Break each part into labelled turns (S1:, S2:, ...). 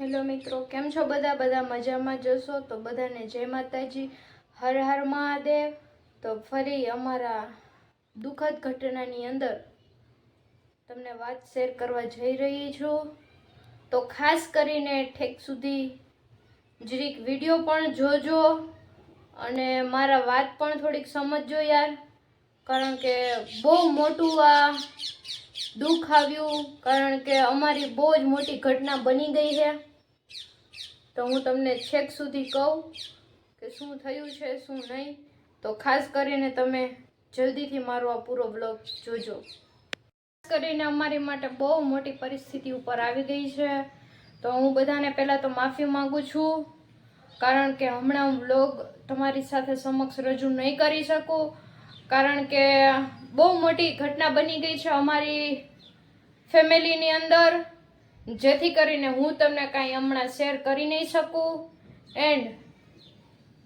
S1: Hello મિત્રો, કેમ છો બધા? બધા મજામાં જશો તો બધાને જય માતાજી. હર હર મહાદેવ. તો ફરી અમારા દુઃખદ ઘટનાની અંદર તમને વાત શેર કરવા જઈ રહી છું. તો ખાસ કરીને ઠેક સુધી જરીક વીડિયો પણ જોજો અને મારા વાત પણ થોડીક સમજજો યાર. કારણ કે બહુ મોટું આ દુઃખ આવ્યું. કારણ કે અમારી બહુ જ મોટી ઘટના બની ગઈ છે. તો હું તમને છેક સુધી કહું કે શું થયું છે, શું નહીં. તો ખાસ કરીને તમે જલ્દીથી મારો આ પૂરો બ્લોગ જોજો. ખાસ કરીને અમારી માટે બહુ મોટી પરિસ્થિતિ ઉપર આવી ગઈ છે. તો હું બધાને પહેલાં તો માફી માંગુ છું, કારણ કે હમણાં હું બ્લોગ તમારી સાથે સમક્ષ રજૂ નહીં કરી શકું. કારણ કે બહુ મોટી ઘટના બની ગઈ છે અમારી ફેમિલીની અંદર. જેથી કરીને હું તમને કાંઈ હમણાં શેર કરી નહીં શકું. એન્ડ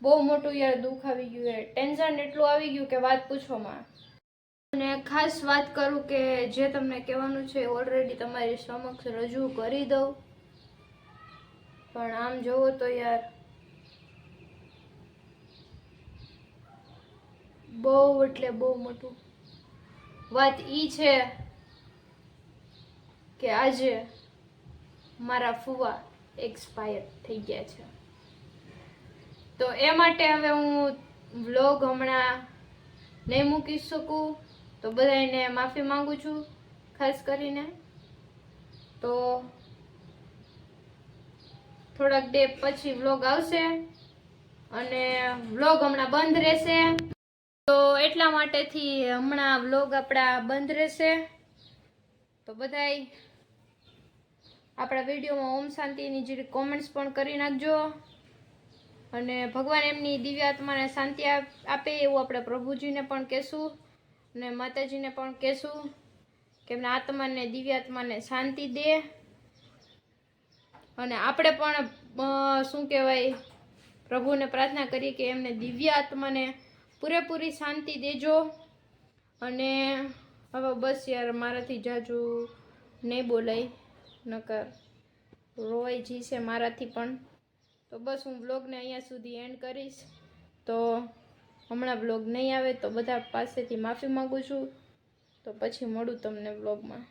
S1: બહુ મોટું યાર દુઃખ આવી ગયું એ. ટેન્શન એટલું આવી ગયું કે વાત પૂછવામાં. અને ખાસ વાત કરું કે જે તમને કહેવાનું છે ઓલરેડી તમારી સમક્ષ રજૂ કરી દઉં. પણ આમ જોવો તો યાર બહુ એટલે બહુ મોટું વાત ઈ છે કે આજે મારા ફુવા એક્સપાયર થઈ ગયા છે. તો એ માટે હવે હું વ્લોગ હમણાં નહીં મૂકી શકું. તો બધાને માફી માંગુ છું, ખાસ કરીને. તો થોડાક ડે પછી વ્લોગ આવશે અને વ્લોગ હમણાં બંધ રહેશે. તો એટલા માટેથી હમણાં વ્લોગ આપણા બંધ રહેશે. તો બધાય આપણા વિડીયોમાં ઓમ શાંતિની જે કોમેન્ટ્સ પણ કરી નાખજો. અને ભગવાન એમની દિવ્ય આત્માને શાંતિ આપે એવું આપણે પ્રભુજીને પણ કહેશું અને માતાજીને પણ કહેશું કે એમના આત્માને, દિવ્ય આત્માને શાંતિ દે. અને આપણે પણ શું કહેવાય, પ્રભુને પ્રાર્થના કરીએ કે એમને દિવ્ય આત્માને પૂરેપૂરી શાંતિ દેજો. અને હવે બસ યાર, મારાથી જાજુ નહીં બોલાય. નકર રોય છે મારાથી પણ. તો બસ હું બ્લોગને અહીંયા સુધી એન્ડ કરીશ. તો હમણાં બ્લોગ નહીં આવે તો બધા પાસેથી માફી માગું છું. તો પછી મળું તમને બ્લોગમાં